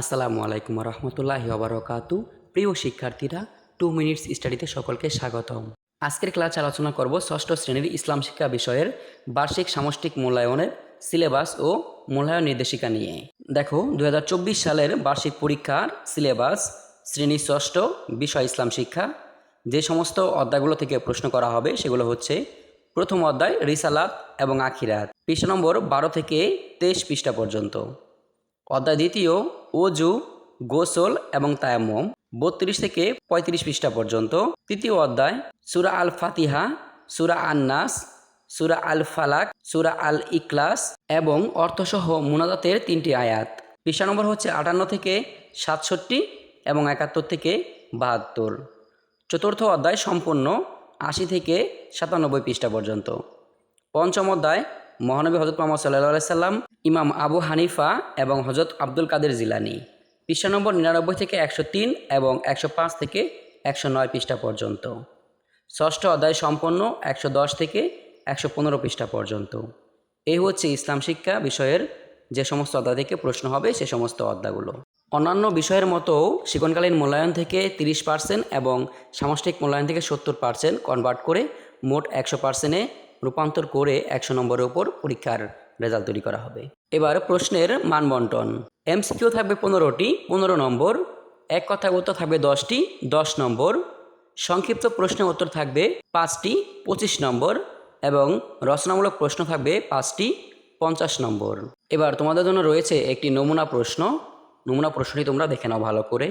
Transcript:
আসসালামু আলাইকুম রহমতুল্লাহ ওবরকাতু প্রিয় শিক্ষার্থীরা টু মিনিটস স্টাডিতে সকলকে স্বাগতম। আজকের ক্লাস আলোচনা করব ষষ্ঠ শ্রেণির ইসলাম শিক্ষা বিষয়ের বার্ষিক সামষ্টিক মূল্যায়নের সিলেবাস ও মূল্যায়ন নির্দেশিকা নিয়ে। দেখো দু হাজার চব্বিশ সালের বার্ষিক পরীক্ষার সিলেবাস শ্রেণি ষষ্ঠ বিষয় ইসলাম শিক্ষা। যে সমস্ত অধ্যায়গুলো থেকে প্রশ্ন করা হবে, সেগুলো হচ্ছে প্রথম অধ্যায়, রিসালাত এবং আখিরাত। পৃষ্ঠ নম্বর বারো থেকে তেইশ পৃষ্ঠা পর্যন্ত। অধ্যায় দ্বিতীয় ওজু গোসল এবং তায়াম্মম, বত্রিশ থেকে পঁয়ত্রিশ পৃষ্ঠা পর্যন্ত। তৃতীয় অধ্যায়, সুরা আল ফাতিহা সুরা আন্নাস, সুরা আল ফালাক সুরা আল ইকলাস এবং অর্থসহ মুনাদাতের তিনটি আয়াত। পৃষ্ঠা নম্বর হচ্ছে আটান্ন থেকে সাতষট্টি এবং একাত্তর থেকে বাহাত্তর। চতুর্থ অধ্যায় সম্পূর্ণ আশি থেকে সাতানব্বই পৃষ্ঠা পর্যন্ত। পঞ্চম অধ্যায় মহানবী হজরত মোহাম্মদ সাল্লাহ সাল্লাম, ইমাম আবু হানিফা এবং হজরত আব্দুল কাদের জিলানি। পৃষ্ঠা নম্বর নিরানব্বই থেকে একশো তিন এবং একশো পাঁচ থেকে একশো নয় পৃষ্ঠা পর্যন্ত। ষষ্ঠ অধ্যায় সম্পন্ন একশো দশ থেকে একশো পনেরো পৃষ্ঠা পর্যন্ত। এই হচ্ছে ইসলাম শিক্ষা বিষয়ের যে সমস্ত অধ্যায় থেকে প্রশ্ন হবে সে সমস্ত অধ্যায়গুলো। অন্যান্য বিষয়ের মতো শিকনকালীন মূল্যায়ন থেকে তিরিশ পার্সেন্ট এবং সামষ্টিক মূল্যায়ন থেকে সত্তর পার্সেন্ট কনভার্ট করে মোট একশো পার্সেন্টে রূপান্তর করে একশো নম্বরের ওপর পরীক্ষার রেজাল্ট তৈরি করা হবে। এবার প্রশ্নের মান বন্টন। এমসিকিউ থাকবে পনেরোটি, পনেরো নম্বর, এক কথা উত্তর থাকবে দশটি, দশ নম্বর, সংক্ষিপ্ত প্রশ্নের উত্তর থাকবে পাঁচটি, পঁচিশ নম্বর এবং রচনামূলক প্রশ্ন থাকবে পাঁচটি, পঞ্চাশ নম্বর। এবার তোমাদের জন্য রয়েছে একটি নমুনা প্রশ্ন। নমুনা প্রশ্নটি তোমরা দেখে নাও ভালো করে।